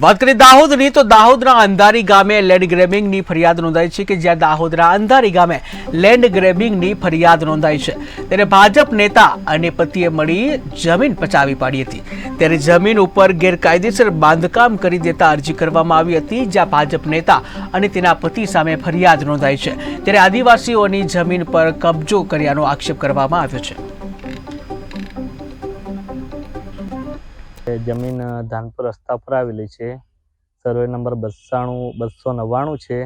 વાત કરીએ દાહોદની, તો દાહોદના અંધારી ગામે લેન્ડ ગ્રેબિંગની ફરિયાદ નોંધાઈ છે કે જ્યાં દાહોદના અંધારી ગામે લેન્ડ ગ્રેબિંગની ફરિયાદ નોંધાઈ છે. ત્યારે ભાજપ નેતા અને પતિએ મળી જમીન પચાવી પાડી હતી. ત્યારે જમીન ઉપર ગેરકાયદેસર બાંધકામ કરી દેતા અરજી કરવામાં આવી હતી, જ્યાં ભાજપ નેતા અને તેના પતિ સામે ફરિયાદ નોંધાઈ છે. ત્યારે આદિવાસીઓની જમીન પર કબજો કર્યાનો આક્ષેપ કરવામાં આવ્યો છે. જમીન ધાનપુર રસ્તા પર આવેલી છે. સર્વે નંબર બસાણું, બસો નવ્વાણું છે.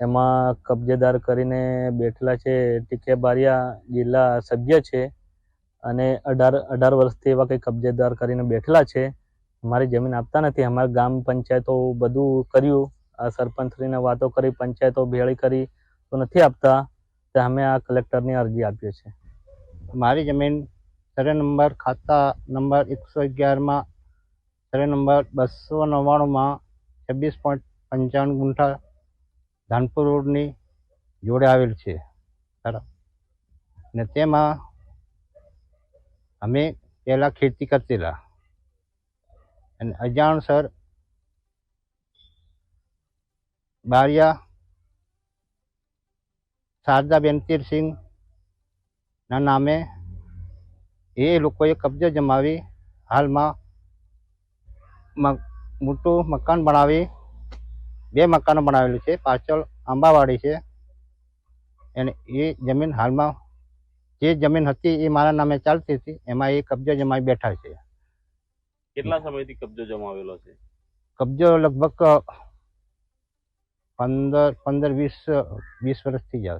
એમાં કબજેદાર કરીને બેઠેલા છે ટીકે બારિયા જિલ્લા સભ્ય છે અને અઢાર અઢાર વર્ષથી એવા કંઈ કબજેદાર કરીને બેઠેલા છે. અમારી જમીન આપતા નથી. અમારા ગામ પંચાયતો બધું કર્યું. આ સરપંચશ્રીને વાતો કરી, પંચાયતો ભેળી કરી તો નથી આપતા. તો અમે આ કલેક્ટરની અરજી આપીએ છીએ. મારી જમીન સર્વે નંબર ખાતા નંબર એકસો અગિયારમાં સર્વે નંબર બસો નવ્વાણુંમાં છવ્વીસ પોઈન્ટ પંચાવન ગુંઠા ધાનપુર રોડની જોડે આવેલ છે. બરાબર. ને તેમાં અમે પહેલાં ખેતી કરતેલા. અને અજાણસર બારિયા, શારદાબેન ના નામે એ લોકોએ કબજો જમાવી હાલમાં મોટું મકાન બનાવી બે મકાનો બનાવેલું છે. પાછળ આંબાવાડી છે. અને એ જમીન હાલમાં જે જમીન હતી એ મારા નામે ચાલતી હતી. એમાં એ કબજો જમાવી બેઠા છે. કેટલા સમયથી કબજો જમાવેલો છે? કબજો લગભગ પંદર પંદર વીસ વીસ વર્ષથી જ